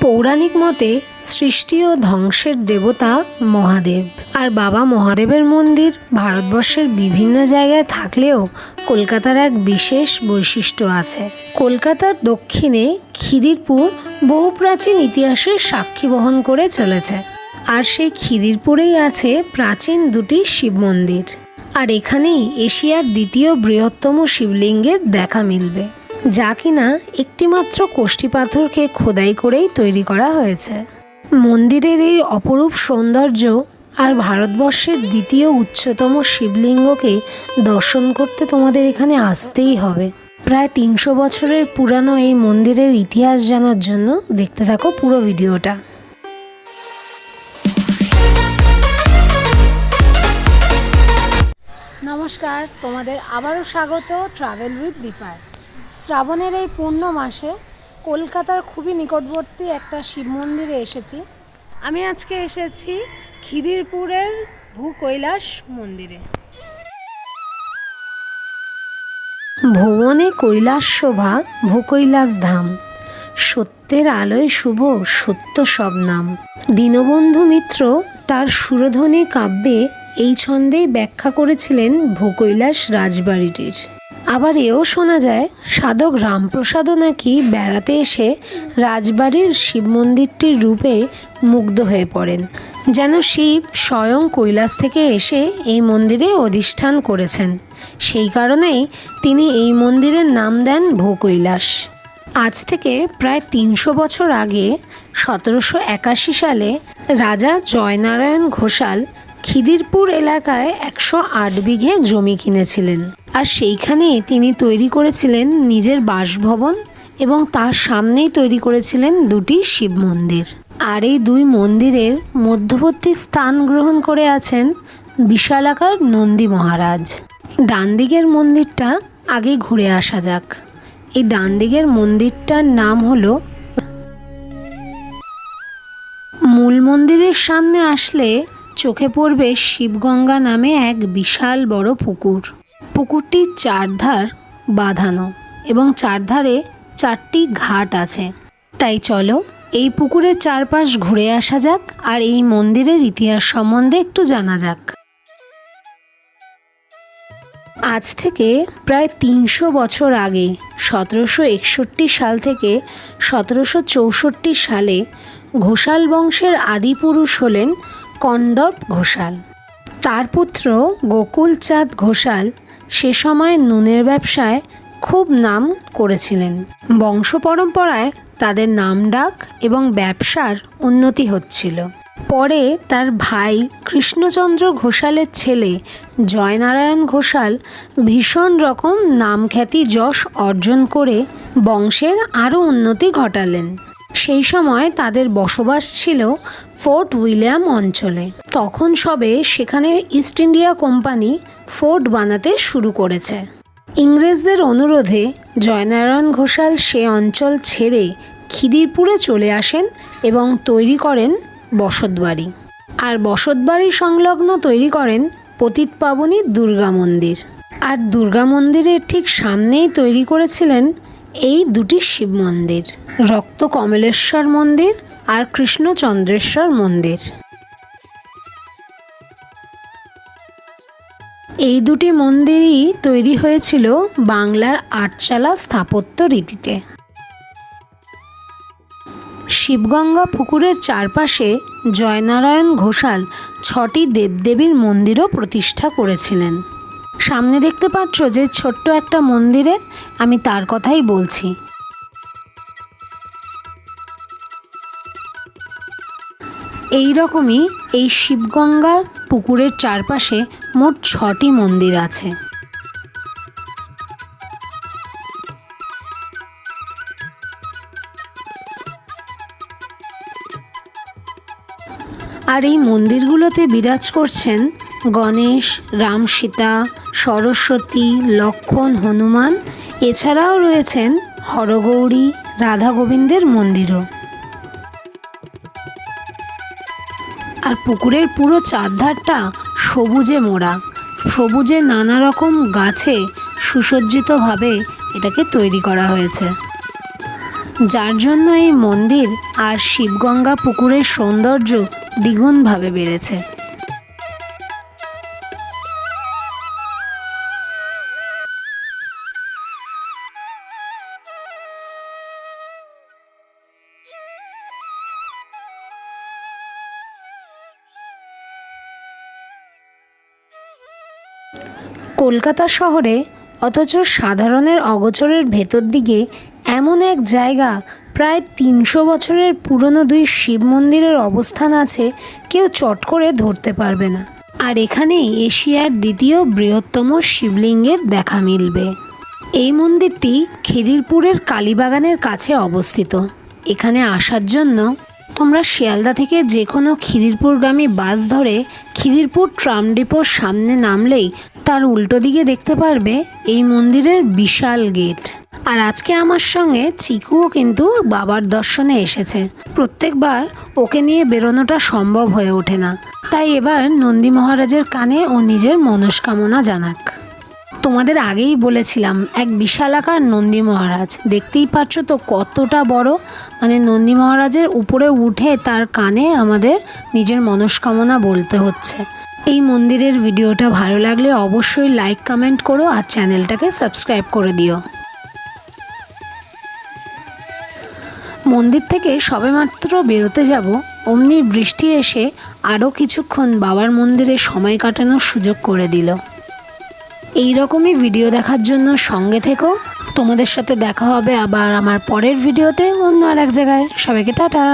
পৌরাণিক মতে সৃষ্টি ও ধ্বংসের দেবতা মহাদেব। আর বাবা মহাদেবের মন্দির ভারতবর্ষের বিভিন্ন জায়গায় থাকলেও কলকাতার এক বিশেষ বৈশিষ্ট্য আছে। কলকাতার দক্ষিণে খিদিরপুর বহু প্রাচীন ইতিহাসের সাক্ষী বহন করে চলেছে। আর সেই খিদিরপুরেই আছে প্রাচীন দুটি শিব মন্দির। আর এখানেই এশিয়ার দ্বিতীয় বৃহত্তম শিবলিঙ্গের দেখা মিলবে। যা কিনা একটিমাত্র কোষ্ঠী পাথরকে খোদাই করেই তৈরি করা হয়েছে। মন্দিরের এই অপরূপ সৌন্দর্য আর ভারতবর্ষের দ্বিতীয় উচ্চতম শিবলিঙ্গকে দর্শন করতে তোমাদের এখানে আসতেই হবে। প্রায় তিনশো বছরের পুরানো এই মন্দিরের ইতিহাস জানার জন্য দেখতে থাকো পুরো ভিডিওটা। নমস্কার, তোমাদের আবারও স্বাগত ট্রাভেল উইথ দীপায় শ্রাবণের এই পূর্ণ মাসে কলকাতার খুবই নিকটবর্তী একটা শিব মন্দিরে এসেছি। আমি আজকে এসেছি খিদিরপুরের ভূকৈলাস মন্দিরে। ভুবনে কৈলাস শোভা, ভূকৈলাস ধাম। সত্যের আলোয় শুভ, সত্য সব নাম। দীনবন্ধু মিত্র তার সুরধ্বনি কাব্যে এই ছন্দেই ব্যাখ্যা করেছিলেন ভূকৈলাস রাজবাড়িটির। আবার এও শোনা যায়, সাধক রামপ্রসাদও নাকি বেড়াতে এসে রাজবাড়ির শিব মন্দিরটির রূপে মুগ্ধ হয়ে পড়েন। যেন শিব স্বয়ং কৈলাস থেকে এসে এই মন্দিরে অধিষ্ঠান করেছেন। সেই কারণেই তিনি এই মন্দিরের নাম দেন ভূকৈলাস আজ থেকে প্রায় তিনশো বছর আগে সতেরোশো একাশি সালে রাজা জয়নারায়ণ ঘোষাল খিদিরপুর এলাকায় একশো আট বিঘে জমি কিনেছিলেন। আর সেইখানেই তিনি তৈরি করেছিলেন নিজের বাসভবন এবং তার সামনেই তৈরি করেছিলেন দুটি শিব মন্দির। আর এই দুই মন্দিরের মধ্যবর্তী স্থান গ্রহণ করে আছেন বিশালাকার নন্দী মহারাজ। ডান দিকের মন্দিরটা আগে ঘুরে আসা যাক। এই ডান দিকের মন্দিরটার নাম হলো মূল মন্দিরের সামনে আসলে চোখে পড়বে শিবগঙ্গা নামে এক বিশাল বড় পুকুর। পুকুরটির চারধার বাঁধানো এবং চারধারে চারটি ঘাট আছে। তাই চলো, এই পুকুরের চারপাশ ঘুরে আসা যাক আর এই মন্দিরের ইতিহাস সম্বন্ধে একটু জানা যাক। আজ থেকে প্রায় তিনশো বছর আগে, সতেরোশো একষট্টি সাল থেকে সতেরোশো চৌষট্টি সালে ঘোষাল বংশের আদিপুরুষ হলেন কন্দর্প ঘোষাল। তার পুত্র গোকুল চাঁদ ঘোষাল সে সময় নুনের ব্যবসায় খুব নাম করেছিলেন। বংশ পরম্পরায় তাদের নাম ডাক এবং ব্যবসার উন্নতি হচ্ছিল। পরে তার ভাই কৃষ্ণচন্দ্র ঘোষালের ছেলে জয়নারায়ণ ঘোষাল ভীষণ রকম নামখ্যাতি যশ অর্জন করে বংশের আরও উন্নতি ঘটালেন। সেই সময় তাদের বসবাস ছিল ফোর্ট উইলিয়াম অঞ্চলে। তখন সবে সেখানে ইস্ট ইন্ডিয়া কোম্পানি ফোর্ট বানাতে শুরু করেছে। ইংরেজদের অনুরোধে জয়নারায়ণ ঘোষাল সে অঞ্চল ছেড়ে খিদিরপুরে চলে আসেন এবং তৈরি করেন বসতবাড়ি। আর বসতবাড়ি সংলগ্ন তৈরি করেন পতিত পাবনী দুর্গা মন্দির। আর দুর্গা মন্দিরের ঠিক সামনেই তৈরি করেছিলেন এই দুটি শিব মন্দির, রক্ত কমলেশ্বর মন্দির আর কৃষ্ণচন্দ্রেশ্বর মন্দির। এই দুটি মন্দিরই তৈরি হয়েছিল বাংলার আটচালা স্থাপত্য রীতিতে। শিবগঙ্গা পুকুরের চারপাশে জয়নারায়ণ ঘোষাল ছটি দেবদেবীর মন্দিরও প্রতিষ্ঠা করেছিলেন। সামনে দেখতে পাচ্ছ যে ছোট্ট একটা মন্দিরের আমি তার কথাই বলছি। এই রকমই এই শিবগঙ্গা পুকুরের চারপাশে মোট ছটি মন্দির আছে। আর এই মন্দিরগুলোতে বিরাজ করছেন গণেশ, রাম সীতা সরস্বতী, লক্ষণ, হনুমান, এছাড়াও রয়েছেন হরগৌরী রাধা গোবিন্দের মন্দিরও। আর পুকুরের পুরো চারধারটা সবুজে মোড়া, সবুজে নানা রকম গাছে সুসজ্জিতভাবে এটাকে তৈরি করা হয়েছে। যার জন্য এই মন্দির আর শিবগঙ্গা পুকুরের সৌন্দর্য দ্বিগুণভাবে বেড়েছে। কলকাতা শহরে অথচ সাধারণের অগোচরের ভেতর দিকে এমন এক জায়গা প্রায় তিনশো বছরের পুরনো দুই শিব মন্দিরের অবস্থান আছে কেউ চট করে ধরতে পারবে না। আর এখানেই এশিয়ার দ্বিতীয় বৃহত্তম শিবলিঙ্গের দেখা মিলবে। এই মন্দিরটি খিদিরপুরের কালীবাগানের কাছে অবস্থিত। এখানে আসার জন্য তোমরা শিয়ালদা থেকে যে কোনো খিদিরপুরগামী বাস ধরে খিদিরপুর ট্রাম ডিপোর সামনে নামলেই তার উল্টো দিকে দেখতে পারবে এই মন্দিরের বিশাল গেট। আর আজকে আমার সঙ্গে চিকুও কিন্তু বাবার দর্শনে এসেছে। প্রত্যেকবার ওকে নিয়ে বেরোনোটা সম্ভব হয়ে ওঠে না। তাই এবার নন্দী মহারাজের কানে ও নিজের মনস্কামনা জানাক। তোমাদের আগেই বলেছিলাম, এক বিশালাকার নন্দী মহারাজ। দেখতেই পাচ্ছ তো কতটা বড়। মানে নন্দী মহারাজের উপরে উঠে তার কানে আমাদের নিজের মনস্কামনা বলতে হচ্ছে। এই মন্দিরের ভিডিওটা ভালো লাগলে অবশ্যই লাইক কমেন্ট করো আর চ্যানেলটাকে সাবস্ক্রাইব করে দিও। মন্দির থেকে সবেমাত্র বেরোতে যাব। অমনি বৃষ্টি এসে আরও কিছুক্ষণ বাবার মন্দিরে সময় কাটানোর সুযোগ করে দিল। এই রকমই ভিডিও দেখার জন্য সঙ্গে থেকো। তোমাদের সাথে দেখা হবে আবার আমার পরের ভিডিওতে অন্য আর এক জায়গায়। সবাইকে টাটা।